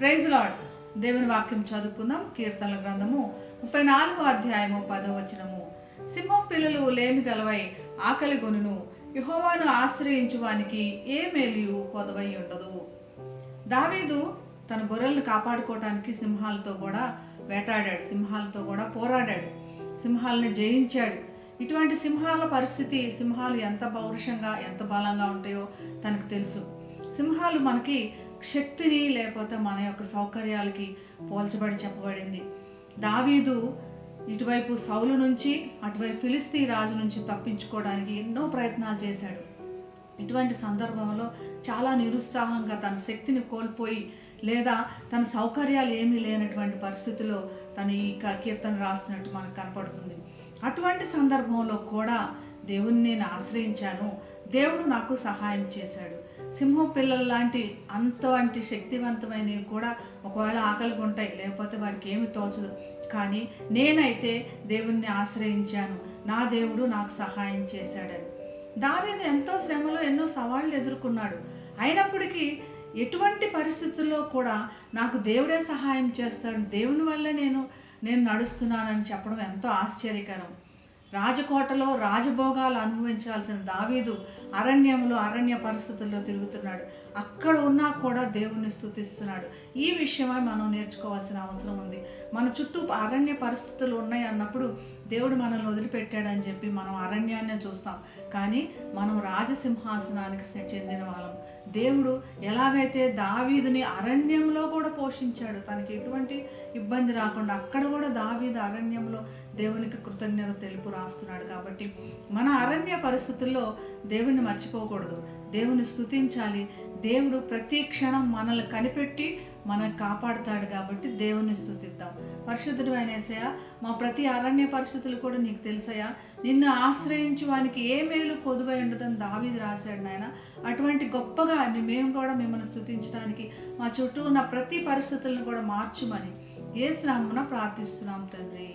Praise lord దేవుని వాక్యం చదువుకుందాం. కీర్తనల గ్రంథము ముప్పై నాలుగో అధ్యాయము పదో వచనము. సింహం పిల్లలు లేమి గలవై ఆకలి గొనును. యహోవాను ఆశ్రయించువానికి ఏ మేలు కొదవై ఉండదు. దావీదు తన గొర్రెలను కాపాడుకోవటానికి సింహాలతో కూడా వేటాడాడు సింహాలతో కూడా పోరాడాడు సింహాలని జయించాడు. ఇటువంటి సింహాల పరిస్థితి సింహాలు ఎంత పౌరుషంగా ఎంత బలంగా ఉంటాయో తనకు తెలుసు. సింహాలు మనకి శక్తిని లేకపోతే మన యొక్క సౌకర్యాలకి పోల్చబడి చెప్పబడింది. దావీదు ఇటువైపు సౌలు నుంచి అటువైపు ఫిలిస్తీ రాజు నుంచి తప్పించుకోవడానికి ఎన్నో ప్రయత్నాలు చేశాడు. ఇటువంటి సందర్భంలో చాలా నిరుత్సాహంగా తన శక్తిని కోల్పోయి లేదా తన సౌకర్యాలు ఏమీ లేనటువంటి పరిస్థితిలో తను ఈ కీర్తన రాసినట్టు మనకు కనపడుతుంది. అటువంటి సందర్భంలో కూడా దేవుణ్ణి నేను ఆశ్రయించాను. దేవుడు నాకు సహాయం చేశాడు. సింహం పిల్లల లాంటి అంతవంటి శక్తివంతమైనవి కూడా ఒకవేళ ఆకలిగా ఉంటాయి లేకపోతే వారికి ఏమి తోచదు. కానీ నేనైతే దేవుణ్ణి ఆశ్రయించాను. నా దేవుడు నాకు సహాయం చేశాడని. దావేది ఎంతో శ్రమలో ఎన్నో సవాళ్ళు ఎదుర్కొన్నాడు. అయినప్పటికీ ఎటువంటి పరిస్థితుల్లో కూడా నాకు దేవుడే సహాయం చేస్తాడు. దేవుని వల్ల నేను నేను నడుస్తున్నానని చెప్పడం ఎంతో ఆశ్చర్యకరం. రాజకోటలో రాజభోగాలు అనుభవించాల్సిన దావీదు అరణ్యంలో అరణ్య పరిస్థితుల్లో తిరుగుతున్నాడు. అక్కడ ఉన్నా కూడా దేవుణ్ణి స్తుతిస్తున్నాడు. ఈ విషయమై మనం నేర్చుకోవాల్సిన అవసరం ఉంది. మన చుట్టూ అరణ్య పరిస్థితులు ఉన్నాయి అన్నప్పుడు దేవుడు మనల్ని వదిలిపెట్టాడని చెప్పి మనం అరణ్యాన్ని చూస్తాం. కానీ మనం రాజసింహాసనానికి చెందిన వాళ్ళం. దేవుడు ఎలాగైతే దావీదుని అరణ్యంలో కూడా పోషించాడు తనకి ఎటువంటి ఇబ్బంది రాకుండా అక్కడ కూడా దావీదు అరణ్యంలో దేవునికి కృతజ్ఞత తెలుపు రాస్తున్నాడు కాబట్టి మన అరణ్య పరిస్థితుల్లో దేవుని మర్చిపోకూడదు. దేవుని స్థుతించాలి దేవుడు ప్రతి క్షణం మనల్ని కనిపెట్టి మనల్ని కాపాడుతాడు కాబట్టి దేవుని స్థుతిద్దాం పరిశుద్ధుడు అయినేసయ్య మా ప్రతి అరణ్య పరిస్థితులు కూడా నీకు తెలుసయ్యా. నిన్ను ఆశ్రయించు వానికి ఏ మేలు కొదువై ఉండదని దావీది రాశాడు నాయన. అటువంటి గొప్పగా మేము కూడా మిమ్మల్ని స్థుతించడానికి మా చుట్టూ ఉన్న ప్రతి పరిస్థితులను కూడా మార్చుమని ఏ శ్రామమున ప్రార్థిస్తున్నాం తండ్రి.